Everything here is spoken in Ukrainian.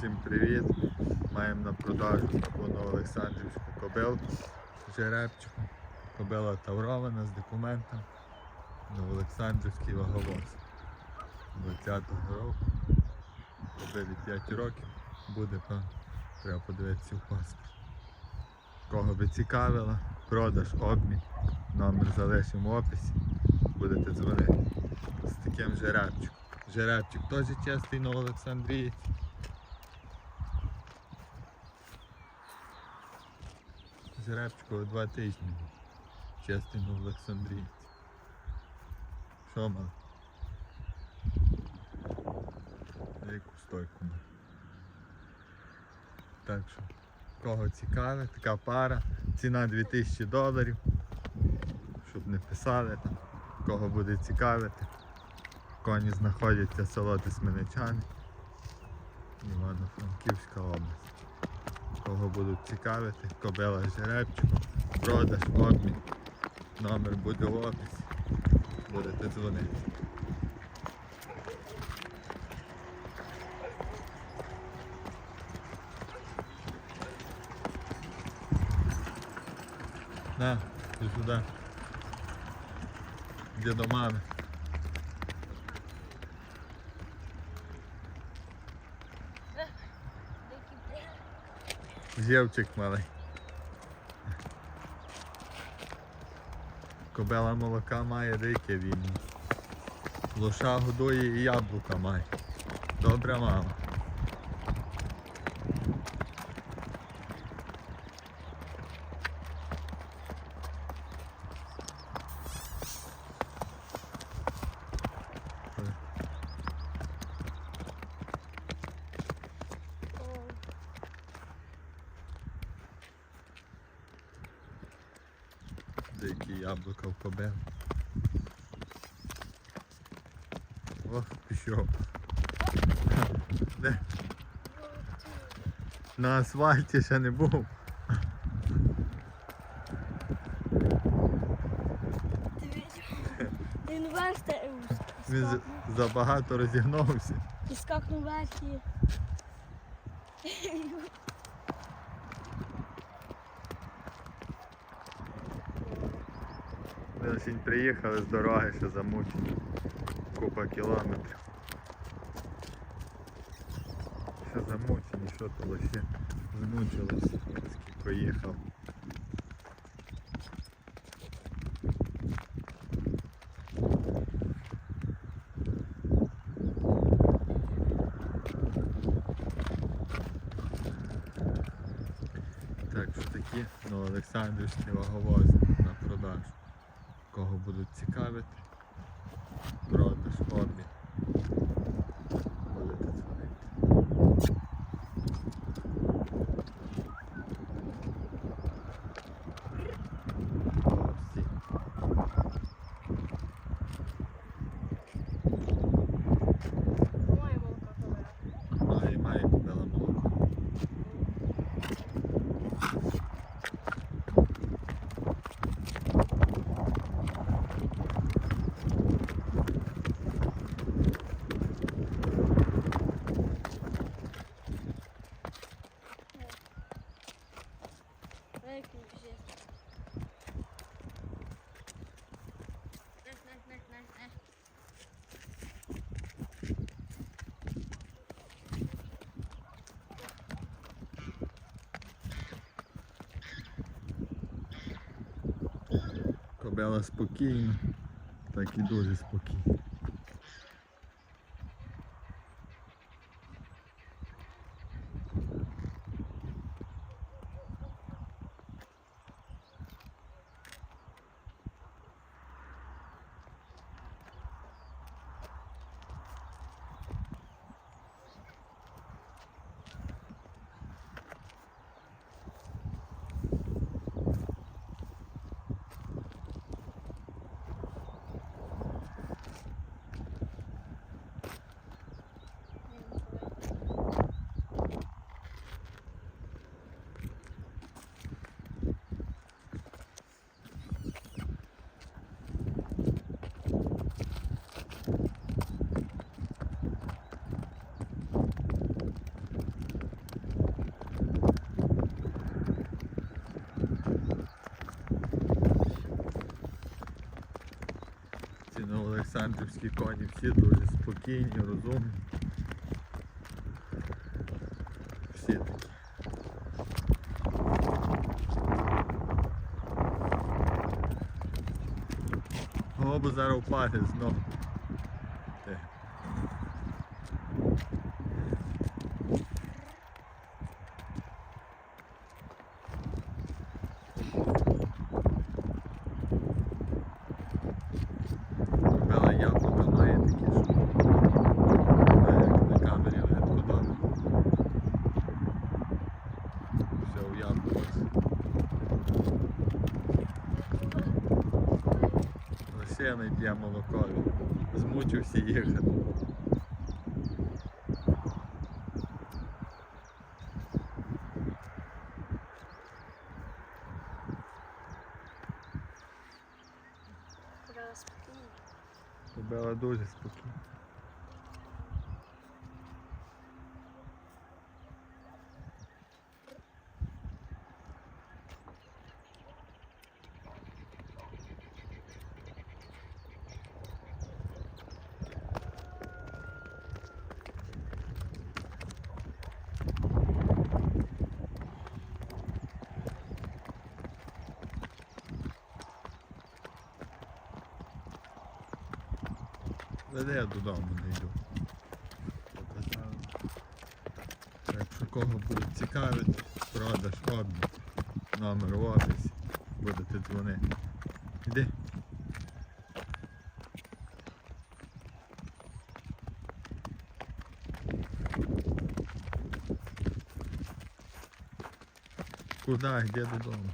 Всім привіт! Маємо на продажу таку Олександрівську кобилку жеребчику. Кобила таврована з документами. Новоолександрівський ваговоз. 20-го року. Кобилі 5 років. Буде певно. Треба подивитися в паспорт. Кого би цікавило, продаж, обмін. Номер залишимо в описі. Будете дзвонити. З таким жеребчиком. Жеребчик теж чистий на Олександрії. Жеребчику два тижні. Чистий на Олександрії. Що мали? Яку стойку. Так що, кого цікавить, така пара, ціна 2000 доларів. Щоб не писали там, кого буде цікавити. Коні знаходяться село Тисменичани, Івано-Франківська область. Кого будуть цікавити, кобила з продаж, обмін. Номер буде в описі. Будете дзвонити. На, іди сюди. Іди до мами. Зєвчик малий. Кобела молока має дике він. Лоша годує і яблука має. Добра мама. Дикі яблука в кобелі. Ох, пішов. Де? На асфальті ще не був. Він вверх Він з- забагато розігнувся. і скакнув вверх і... Ми осінь приїхали з дороги, ще замучені. Купа кілометрів. Ще замучені, що то лише змучилися, скільки їхав. Так що такі, ну, Олександрівські ваговози на продаж. Кого будуть цікавити, продаж, обмін. Будете дзвонити. Всі. Моє молоко коли. Має, має купила молоко. Виключи. Кобела спокійно, так і дуже спокійна. коні всі дуже спокійні, розумні. Всі такі. О, бо зараз впаде знов. Те. Купила яблука має такі, що е, як на камері легко добре. Все в яблуці. Лосяний п'є молоко. Змучився їхати. Тебе спокійно. Дуже спокійна. Веде я додому не йду. Якщо кого буде цікавити, продаж обмін. Номер в описі. Будете дзвонити. Іди. Куда? Йди додому.